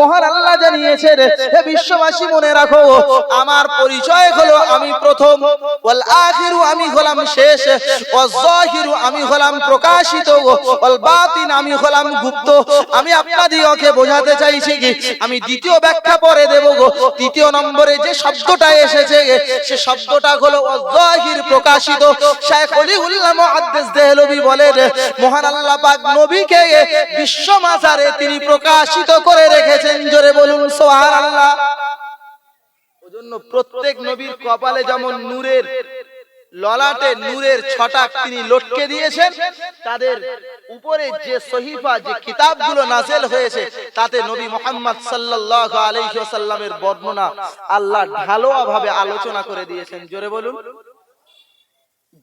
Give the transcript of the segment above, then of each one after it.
মহান আল্লাহ জানিয়েছেন হে বিশ্ববাসী মনে রাখো, আমার পরিচয় হলো আমি প্রথম, ওয়াল আখিরু আমি হলাম শেষ আমি হলাম প্রকাশিত, ওয়াল বাতিন আমি হলাম গুপ্ত। আমি বোঝাতে চাইছি কি, আমি দ্বিতীয় ব্যাখ্যা পরে দেব গো। তৃতীয় নম্বরে যে শব্দটা এসেছে, সে শব্দটা হলো প্রকাশিত। শেখ অলিউল্লাহ মুহাদ্দিস দেহলভী বলেন, মহান আল্লাহ পাক নবীকে বিশ্ব তিনি প্রকাশিত করে রেখেছেন, জোরে বলুন, সুবহানাল্লাহ। ওজন্য প্রত্যেক নবীর কপালে যেমন নূরের ললাটে নূরের ছটাক তিনি লটকে দিয়েছেন, তাদের উপরে যে সহিফা, যে কিতাবগুলো নাজেল হয়েছে, তাতে নবী মোহাম্মদ সাল্লাল্লাহু আলাইহি ওয়াসাল্লামের বর্ণনা আল্লাহ ঢালোয়া ভাবে আলোচনা করে দিয়েছেন, জোরে বলুন।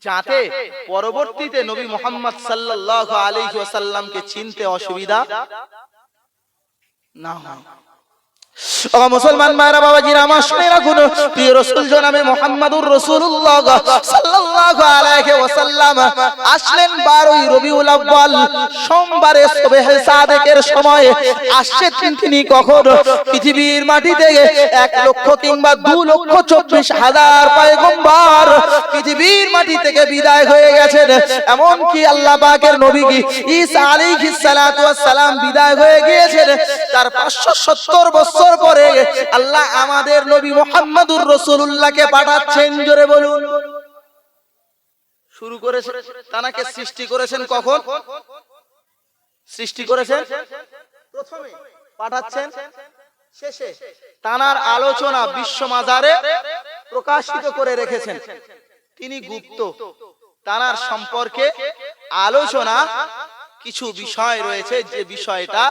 যাতে পরবর্তীতে নবী মোহাম্মদ সাল্লাল্লাহু আলাইহি ওয়াসাল্লামকে চিনতে অসুবিধা না হয় ও মুসলমান মায়েরা, বাবাজিরা, আমার শুনে রাখুন। প্রিয় রসুল জনাবে মোহাম্মদুর রসুল্লাহ সাল্লাল্লাহু আলাইহি ওয়াসাল্লাম আসলেন 12ই রবিউল আউয়াল, সোমবারে সুবহে সাদেকের সময়। আসছেন তিনি কখন? পৃথিবীর মাটি থেকে এক লক্ষ কিংবা দু লক্ষ চব্বিশ হাজার পয়গম্বর পৃথিবীর মাটি থেকে বিদায় হয়ে গেছেন। এমন কি আল্লাহ পাকের নবী কি ঈসা আলাইহিস সালাতু ওয়াস সালাম বিদায় হয়ে গিয়েছেন। তার 570 বছর পরে আল্লাহ আমাদের নবী মুহাম্মদুর রাসূলুল্লাহকে পাঠাচ্ছেন, জোরে বলুন। শুরু করেছেন, তানাকে সৃষ্টি করেছেন কখন? সৃষ্টি করেছেন? প্রথমে পাঠাচ্ছেন শেষে তানার আলোচনা বিশ্ব মাজারে প্রকাশিত করে রেখেছেন। তিনি গুপ্ত। তানার সম্পর্কে আলোচনা কিছু বিষয় রয়েছে, যে বিষয়টা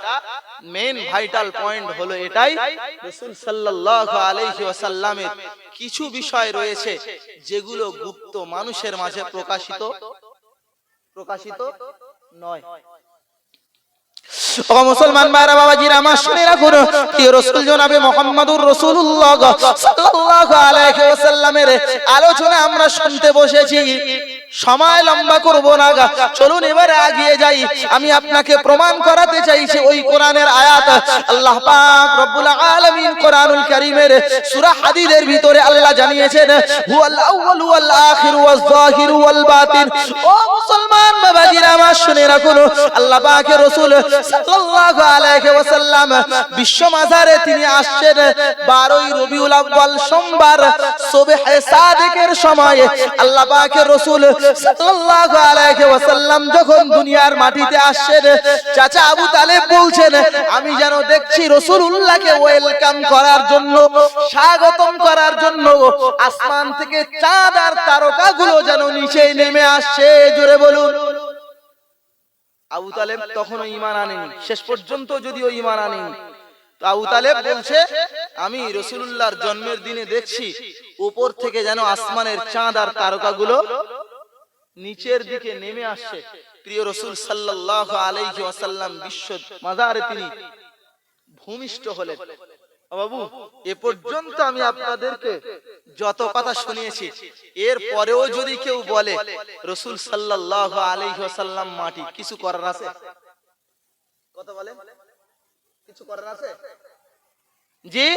মেন ভাইটাল পয়েন্ট হলো এটাই রাসূল সাল্লাল্লাহু আলাইহি ওয়াসাল্লামের কিছু বিষয় রয়েছে যেগুলো গুপ্ত মানুষের মাঝে প্রকাশিত প্রকাশিত নয়। ও মুসলমান ভাইরা, বাবাজিরা, আমার শুনে রাখুন। প্রিয় রাসূল জনাবে মুহাম্মদুর রাসূলুল্লাহ সাল্লাল্লাহু আলাইহি ওয়াসাল্লামের আলোচনা আমরা শুনতে বসেছি। সময় লম্বা করব না। চলুন এবারে আগিয়ে যাই। আমি আপনাকে প্রমাণ করাতে চাইছি ওই কোরআনের আয়াত। আল্লাহ পাক রব্বুল আলামিন কোরআনুল কারীমের সূরা হাদিদের ভিতরে আল্লাহ জানিয়েছেন, হুয়াল আউয়াল ওয়াল আখির ওয়াজ জাহির ওয়াল বাতিন। ও মুসলমান বাবাজিরা, আমার শুনে রাখুন। আল্লাহ পাকের রাসূল সাল্লাল্লাহু আলাইহি ওয়াসাল্লাম বিশ্ব মাজারে তিনি আসছেন। 12ই রবিউল আউয়াল সোমবার সুবহে সাদিকের সময় আল্লাহ পাকের রাসূল সাল্লাল্লাহু আলাইহি ওয়াসাল্লাম যখন দুনিয়ার মাটিতে আসছেন, চাচা আবু তালেব বলছেন, আমি যেন দেখছি রাসূলুল্লাহকে ওয়েলকাম করার জন্য, স্বাগতম করার জন্য, আসমান থেকে চাঁদ আর তারকাগুলো যেন নিচে নেমে আসছে। জোরে বলুন। আবু তালেব তখনও ইমান আনেনি। শেষ পর্যন্ত যদিও ঈমান আনেনি। তো আবু তালেব বলছে, আমি রসুল্লাহর জন্মের দিনে দেখছি, উপর থেকে যেন আসমানের চাঁদ আর তারকাগুলো নিচের দিকে নেমে আসছে। প্রিয় রসুল সাল্লাহ ওয়াসাল্লাম বিশ্ব মাজারে তিনি ভূমিষ্ঠ হলেন। বাবু এ পর্যন্ত আমি আপনাদেরকে যত কথা শুনিয়েছি। এর পরেও যদি কেউ বলে রসুল সাল্লাল্লাহু আলাইহি ওয়াসাল্লাম মাটি কিছু করার আছে? কথা বলে? কিছু করার আছে? যে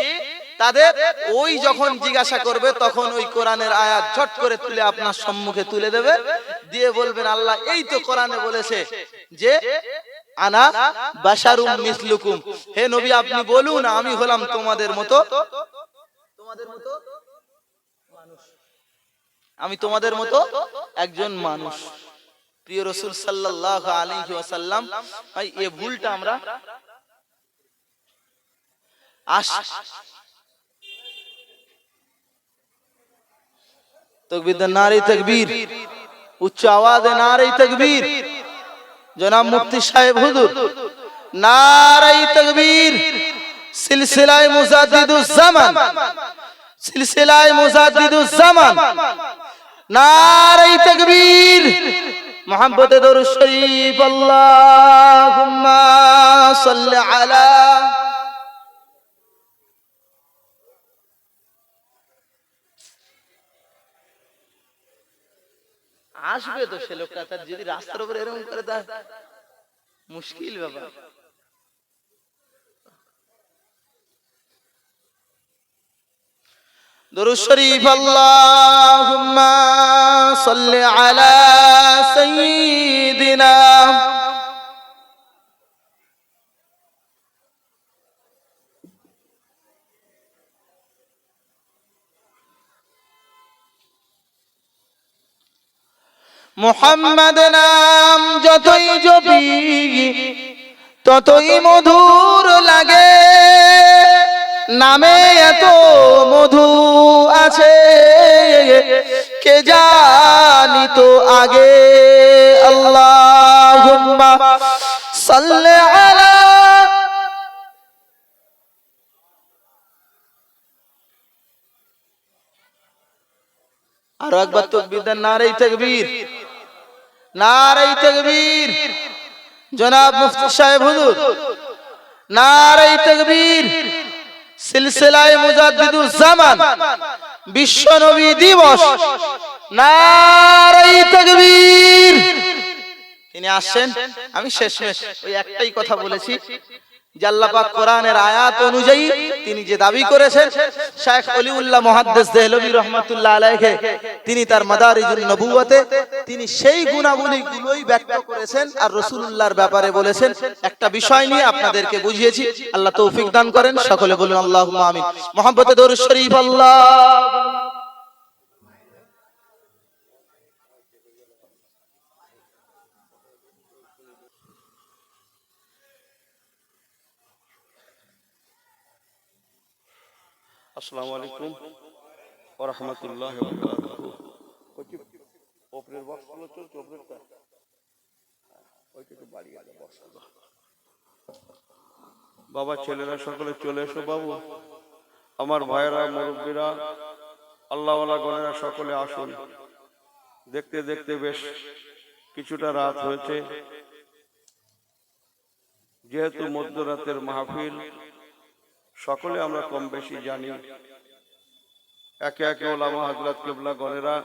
তাদের ওই যখন জিজ্ঞাসা করবে তখন ওই কোরআনের আয়াত ঝট করে তুলে আপনার সম্মুখে তুলে দেবে। দিয়ে বলবেন আল্লাহ এই তো কোরআনে বলেছে যে আনা বাশারুম মিসলুকুম। হে নবী, আপনি বলুন, আমি হলাম তোমাদের মতো তোমাদের মতো আমি তোমাদের মতো একজন মানুষ। প্রিয় রসুল সাল্লাল্লাহু আলাইহি ওয়াসাল্লাম, ভাই, এ ভুলটা আমরা আস তকবীর নারী তকবীর। উচ্চ আওয়াজে নারী তকবীর। জনাব মুফতি সাহেব হুজুর নারাই তকবীর, সিলসিলায় মুজাদ্দিদুজ জামান সিলসিলায় মুজাদ্দিদুজ জামান নারাই তকবীর মোহাম্মদ দরুদ শরীফ, আল্লাহুম্মা সাল্লি আলা আসবে তো সে লোকটা, তার যদি রাস্তার উপরে এরকম করে তা মুশকিল ব্যাপার। দরুদ শরীফ, আল্লাহুম্মা সাল্লি আলা সাইয়্যিদিনা মোহাম্মদ নাম যতই জপি, ততই মধুর লাগে। নামে এত মধু আছে, কে জানি তো আগে? আল্লাহ সাল্লে আরও একবার তকবীর নারেই তকবীর। নারেই তকবীর। জনাব মুফতি সাহেব হুজুর নারাই তকবীর। সিলসিলায়ে মুজাদ্দিদুল জামান বিশ্ব নবী দিবস। নারাই তকবীর। তিনি আসছেন, আমি শেষ ওই একটাই কথা বলেছি। কোরআনের আয়াত অনুযায়ী তিনি যে দাবি করেছেন শেখ অলিউল্লাহ রহমাতুল্লাহ তিনি তার মাদারিজুন নবুওয়াতে তিনি সেই গুণাবলী গুলোই ব্যক্ত করেছেন আর রাসূলুল্লাহর ব্যাপারে বলেছেন একটা বিষয় নিয়ে আপনাদেরকে বুঝিয়েছি আল্লাহ তৌফিক দান করেন সকলে বলুন আল্লাহ আমিন। দরুদ শরীফ আল্লাহ। আসসালামু আলাইকুম। বারাকাতুহু ওপরের চলছে দাও বক্সগুলো বাবা, ছেলেরা সকলে চলে এসো বাবু। আমার ভাইয়েরা, মুরব্বীরা, আল্লাহওয়ালা গণেরা সকলে আসুন। দেখতে দেখতে বেশ কিছুটা রাত হয়েছে। যেহেতু মধ্যরাতের মাহফিল সকলে আমরা কম বেশি জানি। একে একে ওলামা হজরত কেবলা গণেরা